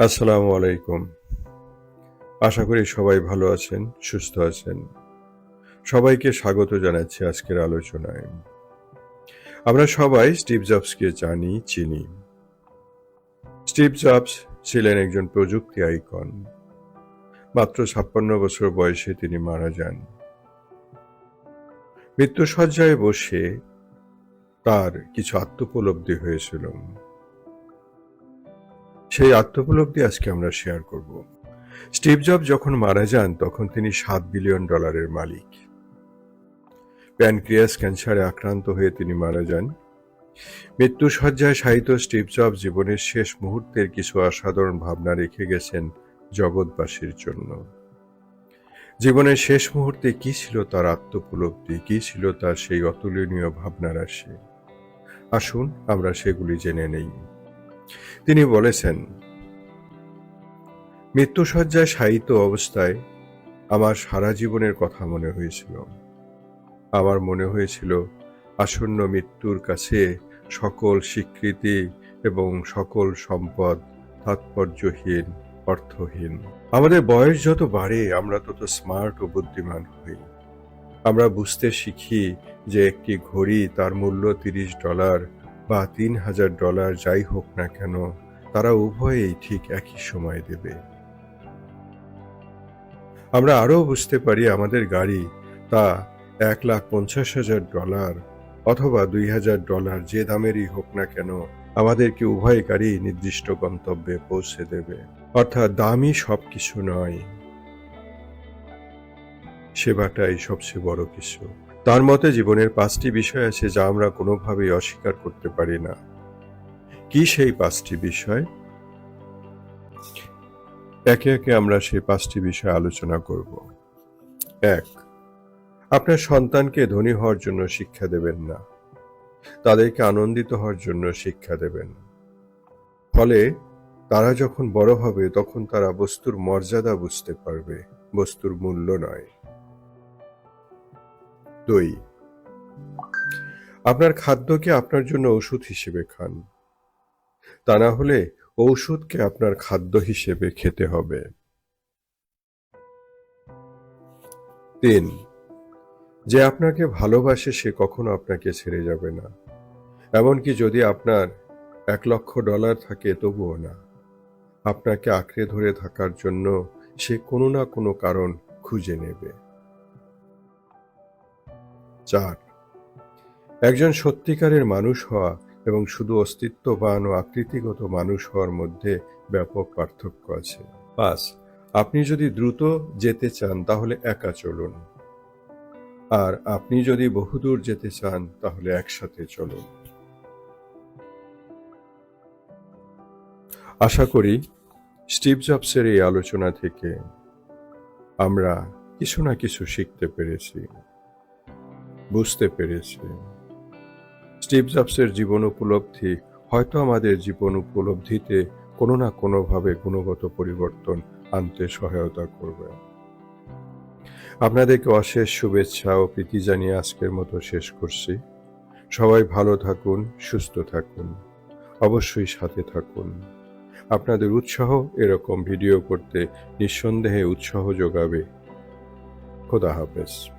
আসসালামু আলাইকুম। আশা করি সবাই ভালো আছেন, সুস্থ আছেন। সবাইকে স্বাগত জানাচ্ছি আজকের আলোচনায়। আমরা সবাই স্টিভ জবসকে জানি, চিনি। স্টিভ জবস ছিলেন একজন প্রযুক্তি আইকন। মাত্র ছাপ্পান্ন বছর বয়সে তিনি মারা যান। মৃত্যুসজ্জায় বসে তার কিছু আত্মোপলব্ধি হয়েছিল। সেই আত্মোপলব্ধি আজকে আমরা শেয়ার করব। স্টিভ জব যখন মারা যান, তখন তিনি সাত বিলিয়ন ডলারের মালিক। প্যানক্রিয়াস ক্যান্সারে আক্রান্ত হয়ে তিনি মারা যান। মৃত্যু সজ্জায় সাহিত্য স্টিভ জব জীবনের শেষ মুহূর্তের কিছু অসাধারণ ভাবনা রেখে গেছেন জগৎবাসীর জন্য। জীবনের শেষ মুহূর্তে কি ছিল তার আত্মপলব্ধি কি ছিল তার সেই অতুলনীয় ভাবনা রাশি আসুন, আমরা সেগুলি জেনে নেই। তিনি বলেছেন, মৃত্যুসজ্জায় শায়িত অবস্থায় আমার সারা জীবনের কথা মনে হয়েছিল। আমার মনে হয়েছিল, আসন্ন মৃত্যুর কাছে সকল স্বীকৃতি এবং সকল সম্পদ তাৎপর্যহীন, অর্থহীন। আমাদের বয়স যত বাড়ে, আমরা তত স্মার্ট ও বুদ্ধিমান হই। আমরা বুঝতে শিখি যে একটি ঘড়ি তার মূল্য তিরিশ ডলার বা তিন হাজার ডলার যাই হোক না কেন, তারা উভয়েই ঠিক একই সময় দেবে। আমরা আরও বুঝতে পারি আমাদের গাড়ি তা এক লাখ পঞ্চাশ হাজার ডলার অথবা দুই হাজার ডলার যে দামেরই হোক না কেন, আমাদেরকে উভয় গাড়ি নির্দিষ্ট গন্তব্যে পৌঁছে দেবে। অর্থাৎ দামই সব কিছু নয়। সেবাটাই সবচেয়ে বড় কিছু। তার মতে জীবনের পাঁচটি বিষয় আছে যা আমরা কোনোভাবেই অস্বীকার করতে পারি না। কি সেই পাঁচটি বিষয়? একে একে আমরা সেই পাঁচটি বিষয় আলোচনা করব। এক, আপনার সন্তানকে ধনী হওয়ার জন্য শিক্ষা দেবেন না। তাদেরকে আনন্দিত হওয়ার জন্য শিক্ষা দেবেন। ফলে তারা যখন বড় হবে, তখন তারা বস্তুর মর্যাদা বুঝতে পারবে, বস্তুর মূল্য নয়। দুই। আপনার খাদ্যকে আপনার জন্য ওষুধ হিসেবে খান। তা না হলে ঔষধকে আপনার খাদ্য হিসেবে খেতে হবে। তিন, যে আপনাকে ভালোবাসে সে কখনো আপনাকে ছেড়ে যাবে না। এমনকি যদি আপনার এক লক্ষ ডলার থাকে, তবুও না। আপনাকে আঁকড়ে ধরে থাকার জন্য সে কোনো না কোনো কারণ খুঁজে নেবে। চার একজন সত্যিকারের মানুষ হওয়া এবং শুধু অস্তিত্ববান ও আকৃতিগত মানুষ হওয়ার মধ্যে ব্যাপক পার্থক্য আছে। পাঁচ, আপনি যদি দ্রুত যেতে চান তাহলে একা চলুন। আর আপনি যদি বহুদূর যেতে চান তাহলে একসাথে চলুন। আশা করি স্টিভ জবসের এই আলোচনা থেকে আমরা কিছু না কিছু শিখতে পেরেছি। বুঝতে পেরেছি। স্টিভ জবসের জীবন উপলব্ধি হয়তো আমাদের জীবন উপলব্ধিতে কোনো না কোনোভাবে গুণগত পরিবর্তন আনতে সহায়তা করবে। আপনাদেরকে অশেষ শুভেচ্ছা ও প্রীতি জানিয়ে আজকের মতো শেষ করছি। সবাই ভালো থাকুন, সুস্থ থাকুন, অবশ্যই সাথে থাকুন। আপনাদের উৎসাহ এরকম ভিডিও করতে নিঃসন্দেহে উৎসাহ যোগাবে। খোদা হাফেজ।